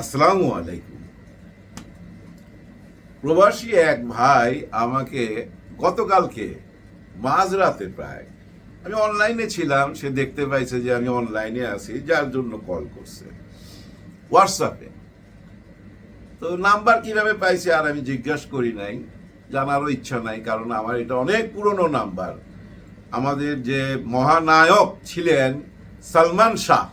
আসসালামু আলাইকুম। প্রবাসী এক ভাই আমাকে গতকালকে মাঝরাতে প্রায় আমি অনলাইনে ছিলাম, সে দেখতে পাইছে যে আমি অনলাইনে আছি, যার জন্য কল করছে হোয়াটসঅ্যাপে। তো নাম্বার কীভাবে পাইছে আর আমি জিজ্ঞাসা করি নাই, জানারও ইচ্ছা নাই, কারণ আমার এটা অনেক পুরনো নাম্বার। আমাদের যে মহানায়ক ছিলেন সালমান শাহ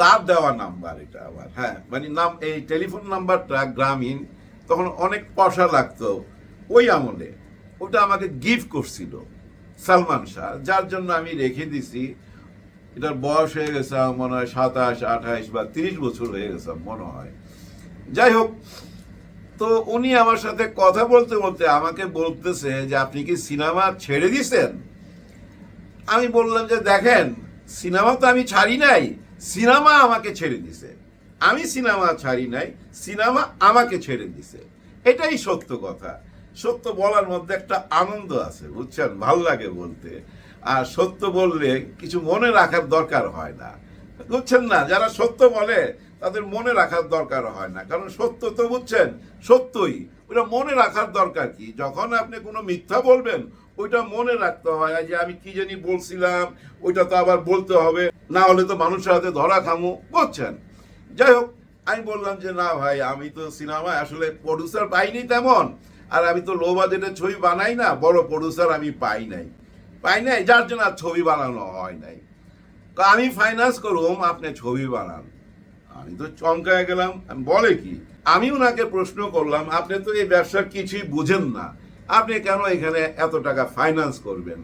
তার দেওয়া নাম্বার এটা আবার হ্যাঁ মানে নাম এই টেলিফোন নাম্বারটা গ্রামীণ, তখন অনেক পয়সা লাগতো ওই আমলে। ওটা আমাকে গিফট করছিল সালমান শাহ, যার জন্য আমি রেখে দিছি। এটার বয়স হয়ে গেছে মনে হয় সাতাশ আঠাইশ বা তিরিশ বছর হয়ে গেছে মনে হয়। যাই হোক, তো উনি আমার সাথে কথা বলতে বলতে আমাকে বলতেছে যে, আপনি কি সিনেমা ছেড়ে দিছেন? আমি বললাম যে, দেখেন, সিনেমা তো আমি ছাড়ি নাই সিনেমা আমাকে ছেড়ে দিছে। আমি সিনেমা ছাড়ি নাই, সিনেমা আমাকে ছেড়ে দিছে। এটাই সত্য কথা। সত্য বলার মধ্যে একটা আনন্দ আছে, বুঝছেন? ভালো লাগে বলতে। আর সত্য বললে কিছু মনে রাখার দরকার হয় না। বুঝছেন না? যারা সত্য বলে, তাদের মনে রাখার দরকার হয় না। কারণ সত্য তো, বুঝছেন? সত্যই। ওটা মনে রাখার দরকার কি? যখন আপনি কোনো মিথ্যা বলবেন ওইটা মনে রাখতে হয় যে আমি কি জানি বলছিলাম, ওইটা তো আবার বলতে হবে। না হলে তো মানুষের হাতে ধরা খামু, বুঝছেন? যাই হোক, আমি বললাম যে, না ভাই, আমি তো সিনেমা আসলে প্রডিউসার পাইনি তেমন, আর আমি তো লো বাজেটের ছবি বানাই না, বড় প্রডিউসার আমি পাই নাই। পাই নাই, যার জন্য আর ছবি বানানো হয় নাই। আমি ফাইন্যান্স করুম, আপনি ছবি বানান। আমি তো চমকায় গেলাম বলে কি? আমি ওনাকে প্রশ্ন করলাম, আপনি তো এই ব্যবসা কিছুই বুঝেন না। আপনি কেন এখানে এত টাকা ফাইন্যান্স করবেন?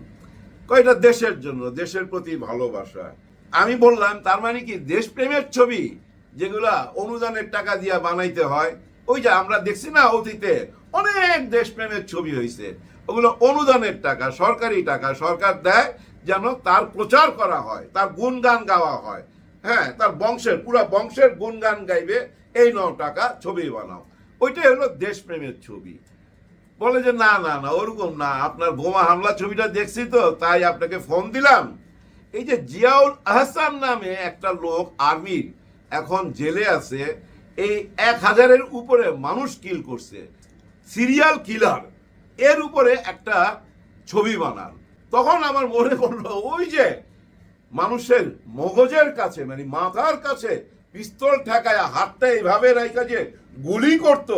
কয়টা দেশের জন্য? দেশের প্রতি ভালোবাসা। আমি বললাম, তার মানে কি দেশপ্রেমের ছবি যেগুলা অনুদানের টাকা দিয়া বানাইতে হয় ওই যে আমরা দেখছি না অতীতে। অনেক দেশপ্রেমের ছবি হয়েছে ওগুলো অনুদানের টাকা, সরকারি টাকা, সরকার দেয় যেন তার প্রচার করা হয়, তার গুণগান গাওয়া হয়। হ্যাঁ তার বংশের, পুরো বংশের গুণগান গাইবে, এই নাও টাকা, ছবি বানাও। ওইটাই হলো দেশপ্রেমের ছবি। বলে যে, না না না, ওরকম না। আপনার বোমা হামলা ছবিটা দেখছি তো, তাই আপনাকে ফোন দিলাম। এই যে জিয়াউল আহসান নামে একটা লোক আর্মির এখন জেলে আছে, এই এক হাজারের উপরে মানুষ কিল করছে সিরিয়াল কিলার এর উপরে একটা ছবি বানান। তখন আমার মনে পড়ল, ওই যে মানুষের মগজের কাছে মানে মাথার কাছে পিস্তল ঠেকায় হাতটা এইভাবে রাইকা যে গুলি করত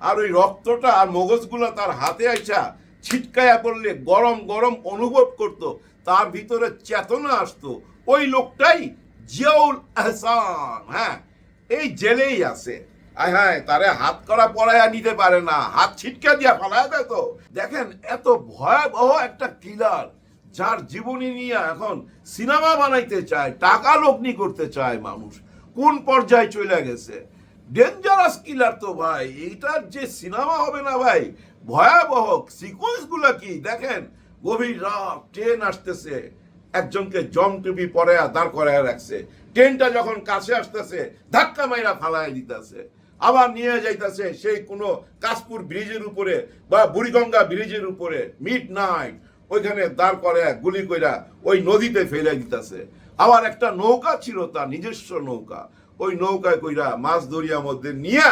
আর ওই রক্তটা আর মগজগুলো তার হাতে আইসা ছিটকায়া পড়লে গরম গরম অনুভব করত, তার ভিতরে চেতনা আসতো। ওই লোকটাই জিয়াউল আহসান হ্যাঁ এই জেলেই আছে। আয় হায়, তারে হাত করা পড়ায়া নিতে পারে না, হাত ছিটকা দিয়া ফেলায় দেয় তো। দেখেন, এত ভয়াবহ একটা কিলার যার জীবনী নিয়ে এখন সিনেমা বানাইতে চায়, টাকা লগ্নি করতে চায় মানুষ, কোন পর্যায়ে চলে গেছে? ডেঞ্জারাস কিলার তো ভাই, এইটার যে সিনেমা হবে না ভাই, ভয়াবহ। সিকোয়েন্সগুলা কি? দেখেন, গভীর রাত ট্রেন আসতেছে, একজনকে জং টুপি পরে দাঁড় করায় রাখছে। ট্রেনটা যখন কাছে আসতেছে, ধাক্কা মাইরা ফালাই দিতেছে। আবার নিয়ে যাইতেছে সেই কোনো কাশপুর ব্রিজের উপরে বা বুড়িগঙ্গা ব্রিজের উপরে, মিড নাইট, ওইখানে দাঁড় করে গুলি কইরা ওই নদীতে ফেলে দিতেছে। আবার একটা নৌকা ছিল তার নিজস্ব নৌকা। ওই নৌকায় কইরা মাছ দরিয়ার মধ্যে নিয়া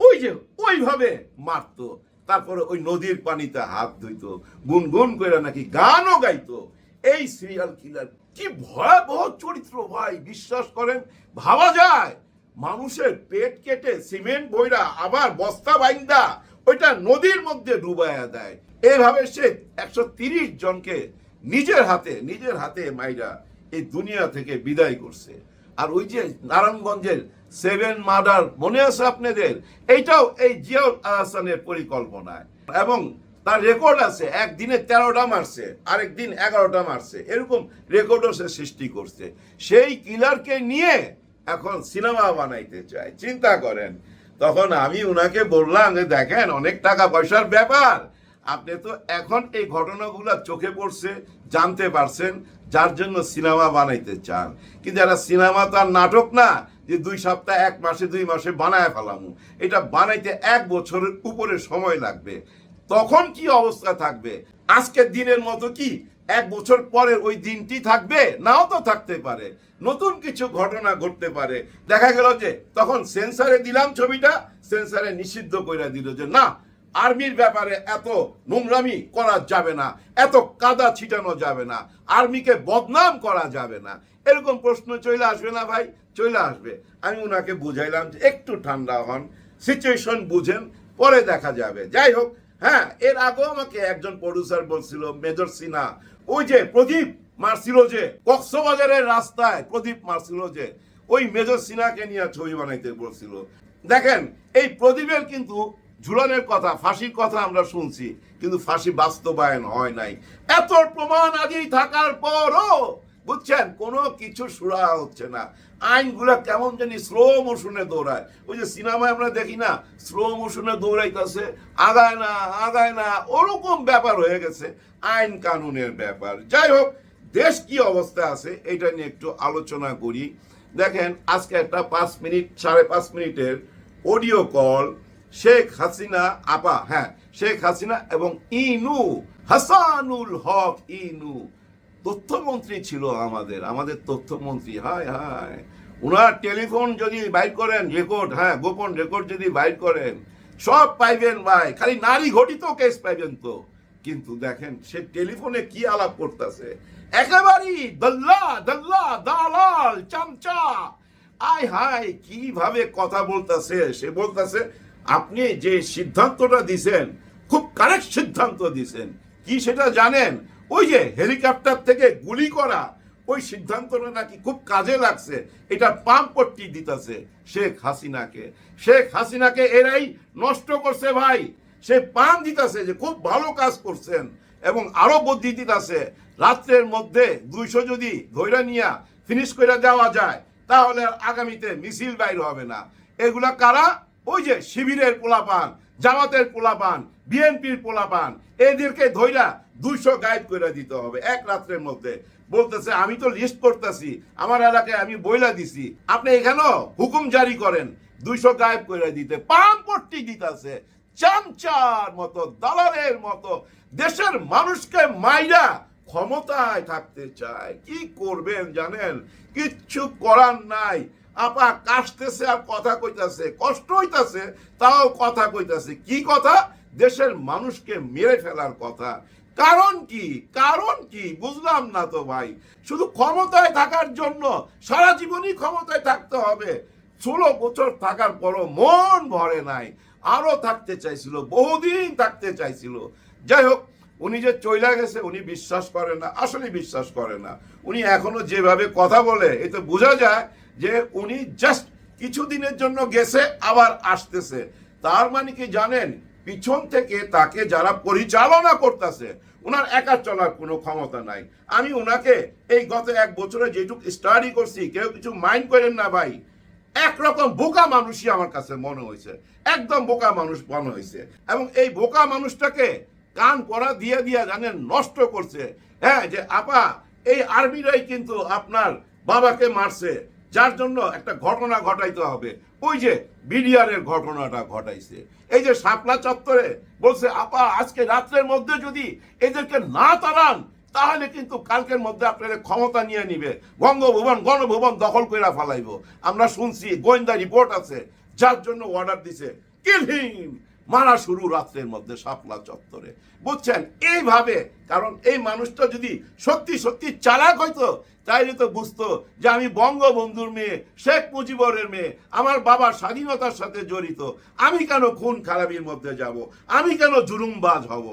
ওই যে ওইভাবে মারতো। তারপরে ওই নদীর পানিতে হাত ধুইতো, গুনগুন কইরা নাকি গানও গাইতো। এই সিরিয়াল কিলার কি ভয়াবহ চরিত্র ভাই, বিশ্বাস করেন? ভাবা যায়, মানুষের পেট কেটে সিমেন্ট বইরা আবার বস্তা বাইন্দা ওইটা নদীর মধ্যে ডুবাইয়া দেয়। এভাবে সে একশো জনকে নিজের হাতে নিজের হাতে মাইরা এই দুনিয়া থেকে বিদায় করছে। আর ওই যে নারায়ণগঞ্জের সেভেন মার্ডার মনে আছে আপনাদের? এইটাও এই জিয়াউল আহসানের পরিকল্পনায়। এবং তার রেকর্ড আছে, একদিনে তেরোটা মারছে আরেক দিন এগারোটা মারছে। এরকম রেকর্ডও সে সৃষ্টি করছে। সেই কিলারকে নিয়ে এখন সিনেমা বানাইতে চায়। চিন্তা করেন, তখন আমি ওনাকে বললাম যে, দেখেন, অনেক টাকা পয়সার ব্যাপার। আপনি তো এখন এই ঘটনাগুলো চোখে পড়ছে, জানতে পারছেন, যার জন্য সিনেমা বানাইতে চান। কিন্তু এরা সিনেমা তো আর নাটক না, যে দুই সপ্তাহ, এক মাসে, দুই মাসে বানায় ফেলামু। এটা বানাইতে এক বছরের উপরে সময় লাগবে। তখন কি অবস্থা থাকবে? আজকের দিনের মতো কি এক বছর পরে ওই দিনটি থাকবে? নাও তো থাকতে পারে। নতুন কিছু ঘটনা ঘটতে পারে। দেখা গেল যে, তখন সেন্সারে দিলাম ছবিটা, সেন্সারে নিষিদ্ধ করে দিল যে, না আর্মির ব্যাপারে এত নোংরামি করা যাবে না, এত কাদা ছিটানো যাবে না, আর্মিকে বদনাম করা যাবে না। এরকম প্রশ্ন চলে আসবে না ভাই, চলে আসবে। আমি ওনাকে বুঝাইলাম যে একটু ঠান্ডা হন সিচুয়েশন বুঝেন, পরে দেখা যাবে। যাই হোক হ্যাঁ এর আগেও আমাকে একজন প্রডিউসার বলছিল, মেজর সিনহা, ওই যে প্রদীপ মারছিল যে, কক্সবাজারের রাস্তায় প্রদীপ মারছিল যে, ওই মেজর সিনহাকে নিয়ে ছবি বানাইতে বলছিল। দেখেন, এই প্রদীপের কিন্তু ঝুলনের কথা, ফাঁসির কথা আমরা শুনছি, কিন্তু ফাঁসি বাস্তবায়ন হয় নাই। এত প্রমাণ আগেই থাকার পরও, বুঝছেন, কোনো কিছু সুরা হচ্ছে না। আইনগুলা কেমন জানি স্লো মোশনে দৌড়ায়। ওই যে সিনেমায় আমরা দেখি না স্লো মোশনে দৌড়াইতেছে, আগায় না আগায় না, ওরকম ব্যাপার হয়ে গেছে, আইন কানুনের ব্যাপার। যাই হোক, দেশ কি অবস্থা আছে, এটা নিয়ে একটু আলোচনা করি। দেখেন, আজকে একটা পাঁচ মিনিট, সাড়ে পাঁচ মিনিটের অডিও কল শেখ হাসিনা আপা হ্যাঁ শেখ হাসিনা এবং ইনু, হাসানুল হক ইনু। তথ্যমন্ত্রী ছিল আমাদের আমাদের তথ্যমন্ত্রী, হায় হায়। ওনার টেলিফোন যদি বাইর করেন, রেকর্ড হ্যাঁ গোপন রেকর্ড যদি বাইর করেন, সব পাইবেন ভাই, খালি নারী ঘটিত কেস পাইবেন তো। কিন্তু দেখেন, সে টেলিফোনে কি আলাপ করতেছে? একেবারেই দল্লা দল্লা, দালাল, চামচা। আয় হায়, কীভাবে কথা বলতেছে? সে বলতেছে আপনি যে সিদ্ধান্তটা দিছেন, খুব কারেক্ট সিদ্ধান্ত দিছেন। কি সেটা জানেন? ওই যে হেলিকপ্টার থেকে গুলি করা, ওই সিদ্ধান্তটা নাকি খুব কাজে লাগছে। এটা পাম পট্টি দিতেছে শেখ হাসিনাকে। শেখ হাসিনাকে এরাই নষ্ট করছে ভাই। সে পাম দিতেছে যে খুব ভালো কাজ করছেন এবং আরও বুদ্ধি দিতেছে। রাত্রের মধ্যে দুইশো যদি ধৈর্য নিয়া ফিনিশ করে দেওয়া যায়, তাহলে আগামীতে মিছিল বাইর হবে না। এগুলা কারা? ওই যে শিবিরের পোলাপান, জামাতের পোলাপান, বিএনপির পোলাপান, এদেরকে ধৈরা দুইশো গাইড করে দিতে হবে এক রাত্রের মধ্যে। বলতেছে, আমি তো লিস্ট করতেছি, আমার এলাকায় আমি বইলা দিছি। আপনি এখানেও হুকুম জারি করেন, দুইশো গায়েব করে দিতে। পাম পট্টি দিতেছে, চামচার মতো, দালালের মতো, দেশের মানুষকে মাইরা ক্ষমতায় থাকতে চায়। কি করবেন জানেন? কিচ্ছু করার নাই। আপা কাশতেছে আর কথা কইতাছে, কষ্ট হইতাছে, তাও কথা কইতাছে। কি কথা? দেশের মানুষকে মেরে ফেলার কথা। কারণ কি? কারণ কি? বুঝলাম না তো ভাই। শুধু ক্ষমতায় থাকার জন্য সারা জীবনই ক্ষমতায় থাকতে হবে। ষোলো বছর থাকার পরও মন ভরে নাই। আরও থাকতে চাইছিল, বহুদিন থাকতে চাইছিল। যাই হোক, উনি যে চইলা গেছে, উনি বিশ্বাস করে না আসলে বিশ্বাস করে না। উনি এখনও যেভাবে কথা বলে, এতে বোঝা যায় যে উনি জাস্ট কিছুদিনের জন্য গেছে, আবার আসতেছে। তার মানে কি জানেন? পিছন থেকে তাকে যারা পরিচালনা করতেছে ওনার একা চলার কোনো ক্ষমতা নাই। আমি ওনাকে এই গত এক বছরে যেটুকু স্টাডি করছি, কেউ কিছু মাইন্ড করেন না ভাই। একরকম বোকা মানুষই আমার কাছে মনে হয়েছে। একদম বোকা মানুষ মনে হয়েছে। এবং এই বোকা মানুষটাকে কান পড়া দিয়ে দিয়ে জানেন নষ্ট করছে। হ্যাঁ যে, আপা, এই আর্মিরাই কিন্তু আপনার বাবাকে মারছে। যার জন্য একটা ঘটনা ঘটাইতে হবে। ওই যে বিডিআরের ঘটনাটা ঘটাইছে। এই যে শাপলা চত্বরে বলছে, আপা, আজকে রাত্রের মধ্যে যদি এদেরকে না তাড়ান, তাহলে কিন্তু কালকের মধ্যে আপনাদের ক্ষমতা নিয়ে নিবে। বঙ্গভবন, গণভবন দখল করে ফেলাইব। আমরা শুনছি, গোয়েন্দা রিপোর্ট আছে, যার জন্য অর্ডার দিছে। কিল হিম! মারা শুরু রাত্রের মধ্যে শাপলা চত্বরে। বুঝছেন? এইভাবে, কারণ এই মানুষটা যদি সত্যি সত্যি চালাক হইতো, তাইলে তো বুঝতো যে আমি বঙ্গবন্ধুর মেয়ে, শেখ মুজিবরের মেয়ে, আমার বাবা স্বাধীনতার সাথে জড়িত। আমি কেন খুন খারাপির মধ্যে যাব? আমি কেন জুলুমবাজ হব?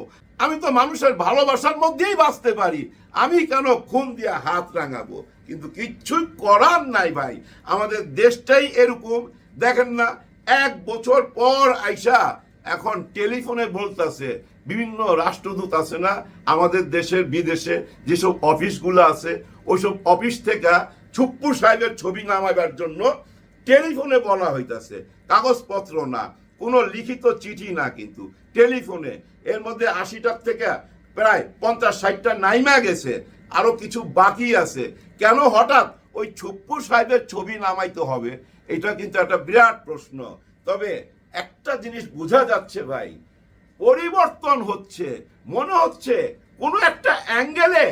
আমি তো মানুষের ভালোবাসার মধ্যেই বাঁচতে পারি। আমি কেন খুন দিয়ে হাত রাঙাবো? কিন্তু কিচ্ছুই করার নাই ভাই। আমাদের দেশটাই এরকম। দেখেন না, এক বছর পর আইসা এখন টেলিফোনে বলতেছে, বিভিন্ন রাষ্ট্রদূত আছে না, আমাদের দেশের বিদেশে যেসব অফিসগুলো আছে, ওইসব অফিস থেকে ছুপ্পু সাহেবের ছবি নামাবার জন্য টেলিফোনে বলা হইতাছে। কাগজপত্র না, কোনো লিখিত চিঠি না কিন্তু, টেলিফোনে। এর মধ্যে আশিটার থেকে প্রায় পঞ্চাশ ষাটটা নাইমা গেছে, আরও কিছু বাকি আছে। কেন হঠাৎ ওই ছুপ্পু সাহেবের ছবি নামাইতে হবে? এটা কিন্তু একটা বিরাট প্রশ্ন। তবে একটা জিনিস বোঝা যাচ্ছে ভাই, পরিবর্তন হচ্ছে, মনে হচ্ছে কোনো একটা অ্যাঙ্গেলে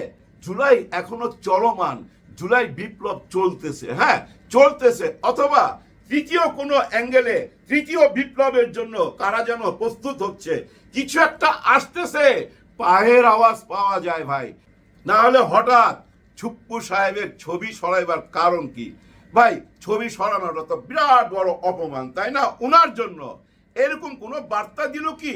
জুলাই এখনও চলমান, জুলাই বিপ্লব চলতেছে হ্যাঁ চলতেছে, অথবা তৃতীয় কোনো অ্যাঙ্গেলে তৃতীয় বিপ্লবের জন্য কারা যেন প্রস্তুত হচ্ছে, কিছু একটা আসতেছে, পায়ের আওয়াজ পাওয়া যায় ভাই। না হলে হঠাৎ ছুপ্পু সাহেবের ছবি সরাইবার কারণ কি? ভাই, ছবি সরানোটা তো বিরাট বড় অপমান, তাই না? উনার জন্য এরকম কোনো বার্তা দিল কি?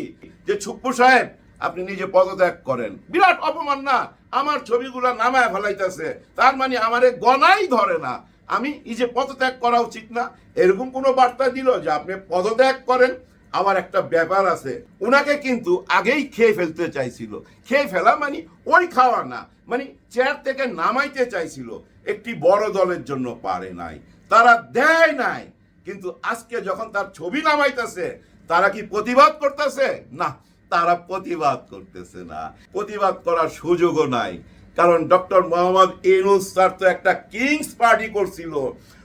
যে ছুপ্পু সাহেব, আপনি নিজে পদত্যাগ করেন। বিরাট অপমান না, আমার ছবিগুলা নামায় ফেলাইতেছে। তার মানে আমারে গনাই ধরে না। আমি যে পদত্যাগ করা উচিত না, এরকম কোনো বার্তা দিল যে আপনি পদত্যাগ করেন? আমার একটা ব্যাপার আছে। ওনাকে কিন্তু আগেই খেয়ে ফেলতে চাইছিল। খেয়ে ফেলা মানে ওই খাওয়া না মানে চেয়ার থেকে নামাইতে চাইছিল। একটি বড় দলের জন্য পারে নাই, তারা দেয় নাই। কিন্তু আজকে যখন তার ছবি নামাইতেছে, তারা কি প্রতিবাদ করতেছে? না, তারা প্রতিবাদ করতেছে না। প্রতিবাদ করার সুযোগও নাই। কারণ ডক্টর মোহাম্মদ ইনুস স্যার তো একটা কিংস পার্টি করছিল।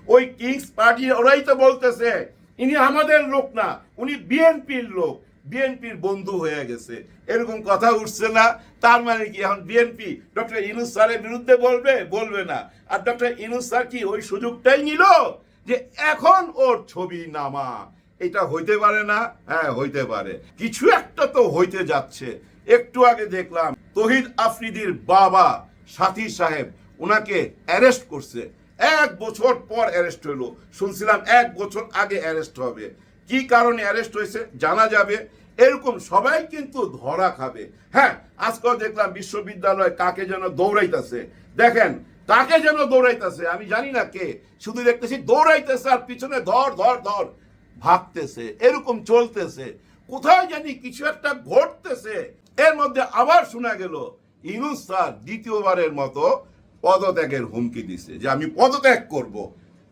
ওই কিংস পার্টি ওরাই তো বলতেছে ইনি আমাদের লোক না, উনি বিএনপির লোক, বিএনপির বন্ধু হয়ে গেছে। এরকম কথা উঠছে না, তার মানে কি? এখন বিএনপি ডক্টর ইনুস স্যারের বিরুদ্ধে বলবে? বলবে না। আর ডক্টর ইনুস স্যার কি ওই সুযোগটাই নিল? যে এখন ওর ছবি নামা। এটা হইতে পারে না? হ্যাঁ হইতে পারে। কিছু একটা তো হইতে যাচ্ছে। একটু আগে দেখলাম, তহিদ আফ্রিদির বাবা সাথী সাহেব ওনাকে অ্যারেস্ট করছে। এক বছর পর অ্যারেস্ট হইল। শুনছিলাম এক বছর আগে অ্যারেস্ট হবে। কি কারণে অ্যারেস্ট হয়েছে জানা যাবে? এরকম সবাই কিন্তু ধরা খাবে। হ্যাঁ আজকাল দেখলাম বিশ্ববিদ্যালয় কাকে যেন দৌড়াইতেছে। দেখেন, কাকে যেন দৌড়াইতেছে, আমি জানি না কে। শুধু দেখতেছি দৌড়াইতেছে আর পিছনে ধর ধর ধর। ভাগতেছে, এরকম চলতেছে। কোথায় জানি কিছু একটা ঘটতেছে। এর মধ্যে আবার শোনা গেল, ইনুস স্যার দ্বিতীয়বারের মতো পদত্যাগের হুমকি দিছে যে আমি পদত্যাগ করব।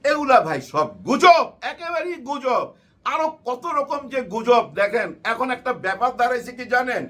এগুলা ভাই সব গুজব, একেবারেই গুজব। আরও কত রকম যে গুজব, দেখেন, এখন একটা ব্যাপার দাঁড়াইছে কি জানেন?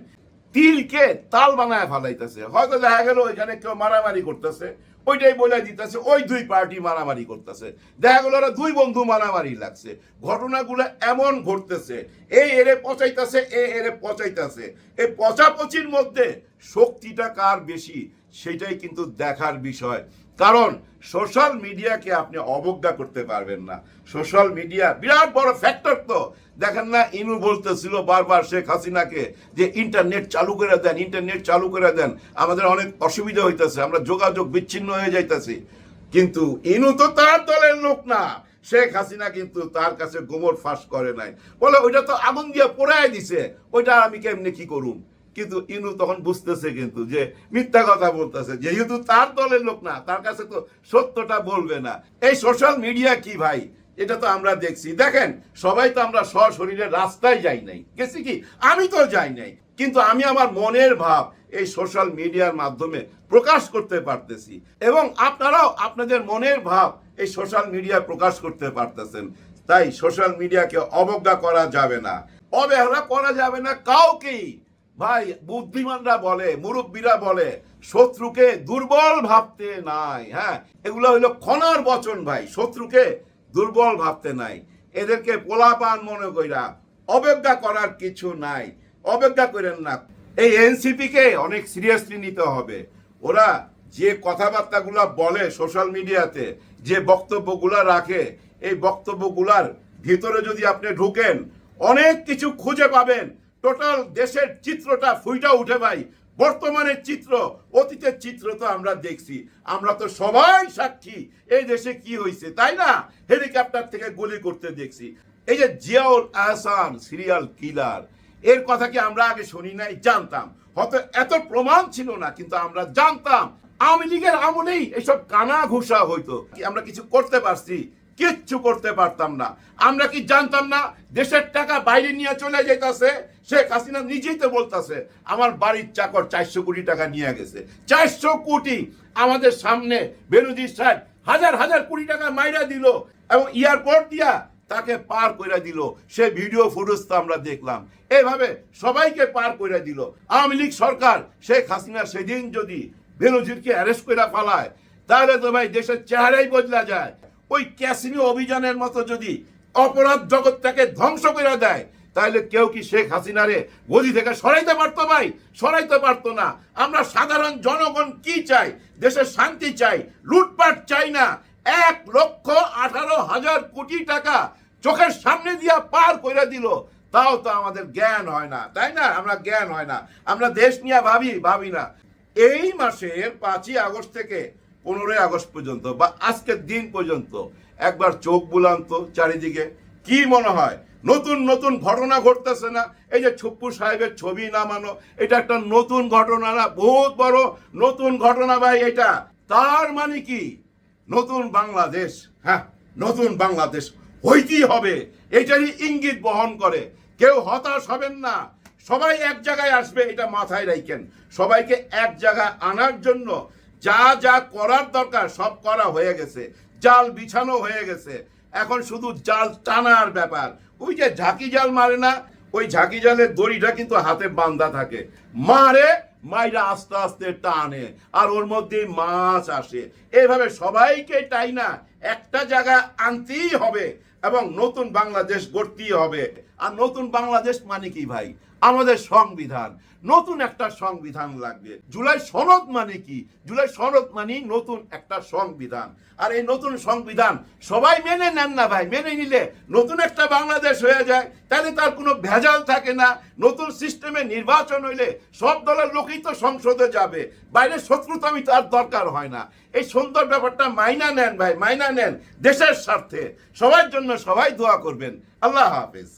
তিলকে তাল বানায় ফালাইতেছে। হয়তো দেখা গেল ওইখানে কেউ মারামারি করতেছে, ওইটাই বলে দিতেছে, ওই দুই পার্টি মারামারি করতেছে। দেখা গেল ওরা দুই বন্ধু মারামারি লাগছে। ঘটনাগুলো এমন ঘটতেছে, এই এরে পচাইতেছে, এ এরে পচাইতেছে। এই পচাপচির মধ্যে শক্তিটা কার বেশি? সেটাই কিন্তু দেখার বিষয়। কারণ সোশ্যাল মিডিয়াকে আপনি অবজ্ঞা করতে পারবেন না। সোশ্যাল মিডিয়া বিরাট বড় ফ্যাক্টর তো। দেখেন না, ইনু বলতেছিল বারবার শেখ হাসিনাকে যে ইন্টারনেট চালু করে দেন ইন্টারনেট চালু করে দেন। আমাদের অনেক অসুবিধা হইতেছে, আমরা যোগাযোগ বিচ্ছিন্ন হয়ে যাইতেছি। কিন্তু ইনু তো তার দলের লোক না। শেখ হাসিনা কিন্তু তার কাছে গোমর ফাঁস করে নাই। বলে ওইটা তো আগুন দিয়ে পোড়ায় দিছে। ওইটা আমি কেমনে কি করুম? কিন্তু ইনু তখন বুঝতেছে কিন্তু যে মিথ্যা কথা বলতেছে, যেহেতু তার দলের লোক না, তার কাছে তো সত্যটা বলবে না। এই সোশ্যাল মিডিয়া কি ভাই? এটা তো আমরা দেখছি। দেখেন, সবাই তো আমরা সশরীরে রাস্তায় যাই নাই। গেছি কি? আমি তো যাই নাই। কিন্তু আমি আমার মনের ভাব এই সোশ্যাল মিডিয়ার মাধ্যমে প্রকাশ করতে পারতেছি। এবং আপনারাও আপনাদের মনের ভাব এই সোশ্যাল মিডিয়ায় প্রকাশ করতে পারতেছেন। তাই সোশ্যাল মিডিয়াকে অবজ্ঞা করা যাবে না। অবহেলা করা যাবে না কাউকেই। ভাই, বুদ্ধিমানরা বলে, মুরব্বীরা বলে, শত্রুকে দুর্বল ভাবতে নাই হ্যাঁ? এগুলো হইল ক্ষণার বচন ভাই, শত্রুকে দুর্বল ভাবতে নাই। এদেরকে পোলাপান মনে কইরা অবজ্ঞা করার কিছু নাই। অবজ্ঞা করেন না। এই এনসিপি কে অনেক সিরিয়াসলি নিতে হবে। ওরা যে কথাবার্তাগুলা বলে সোশ্যাল মিডিয়াতে, যে বক্তব্যগুলা রাখে, এই বক্তব্যগুলার ভিতরে যদি আপনি ঢুকেন, অনেক কিছু খুঁজে পাবেন। টোটাল দেশের চিত্রটা ফুইটা উঠে ভাই। বর্তমানের চিত্র, অতীতের চিত্র তো আমরা দেখছি। আমরা তো সবাই সাক্ষী। এই দেশে কি হয়েছে তাই না? হেলিকপ্টার থেকে গুলি করতে দেখছি। এই যে জিয়াউল আহসান সিরিয়াল কিলার এর কথা কি আমরা আগে শুনি নাই? জানতাম। হয়তো এত প্রমাণ ছিল না, কিন্তু আমরা জানতাম। আওয়ামী লীগের আমলেই এসব কানা ঘুষা হইতো। আমরা কিছু করতে পারছি। কিচ্ছু করতে পারতাম না। আমরা কি জানতাম না দেশের টাকা বাইরে নিয়ে চলে যেতেছে শেখ হাসিনা নিজেই তো বলতেছে, আমার বাড়ির চাকর চারশো কোটি টাকা নিয়ে গেছে। চারশো কোটি আমাদের সামনে বেনজির সাহেব হাজার হাজার কোটি টাকা মাইরা দিল এবং এয়ারপোর্ট দিয়া তাকে পার করে দিল। সে ভিডিও ফুটেজ তো আমরা দেখলাম। এইভাবে সবাইকে পার করে দিল। আওয়ামী লীগ সরকার, শেখ হাসিনা সেদিন যদি বেনজিরকে অ্যারেস্ট করে পালায় তাহলে তো ভাই দেশের চেহারাই বদলা যায়। ওই ক্যাসিনো অভিযানের মতো যদি অপরাধ জগৎটাকে ধ্বংস করে দেয়, তাহলে কেউ কি শেখ হাসিনারে গদি থেকে সরাইতে পারতো ভাই? সরাইতে পারতো না। আমরা সাধারণ জনগণ কি চাই? দেশের শান্তি চাই, লুটপাট চাই না। এক লক্ষ আঠারো হাজার কোটি টাকা চোখের সামনে দিয়া পার করে দিল। তাও তো আমাদের জ্ঞান হয় না, তাই না? আমরা জ্ঞান হয় না। আমরা দেশ নিয়ে ভাবি ভাবি না। এই মাসের পাঁচই আগস্ট থেকে পনেরোই আগস্ট পর্যন্ত বা আজকের দিন পর্যন্ত একবার চোখ বুলান্ত চারিদিকে। কি মনে হয়? নতুন নতুন ঘটনা ঘটতেছে না? এই যে ছুপ্পু সাহেবের ছবি নামানো, এটা একটা নতুন ঘটনা না? বহুত বড় নতুন ঘটনা ভাই এটা। তার মানে কি? নতুন বাংলাদেশ হ্যাঁ নতুন বাংলাদেশ হইতেই হবে। এটারই ইঙ্গিত বহন করে। কেউ হতাশ হবেন না। সবাই এক জায়গায় আসবে, এটা মাথায় রাখেন। সবাইকে এক জায়গায় আনার জন্য যা যা করার দরকার, সব করা হয়ে গেছে। জাল বিছানো হয়ে গেছে। এখন শুধু জাল টানার ব্যাপার। ওই যে ঝাঁকি জাল মারে না, ওই ঝাঁকি জালের দড়িটা কিন্তু হাতে বান্ধা থাকে। মারে, মাইরা আস্তে আস্তে টানে, আর ওর মধ্যে মাছ আসে। এইভাবে সবাইকে টাই না, একটা জায়গা আনতেই হবে এবং নতুন বাংলাদেশ গড়তেই হবে। আর নতুন বাংলাদেশ মানে কি ভাই? আমাদের সংবিধান। নতুন একটা সংবিধান লাগবে। জুলাই সনদ মানে কি? জুলাই সনদ মানে নতুন একটা সংবিধান। আর এই নতুন সংবিধান সবাই মেনে নেন না ভাই, মেনে নিলে নতুন একটা বাংলাদেশ হয়ে যায়। তাহলে তার কোনো ভেজাল থাকে না। নতুন সিস্টেমে নির্বাচন হইলে সব দলের লোকই তো সংসদে যাবে। বাইরে শত্রুতামি তার দরকার হয় না। এই সুন্দর ব্যাপারটা মাইনা নেন ভাই, মাইনা নেন দেশের স্বার্থে। সবার জন্য সবাই দোয়া করবেন। আল্লাহ হাফেজ।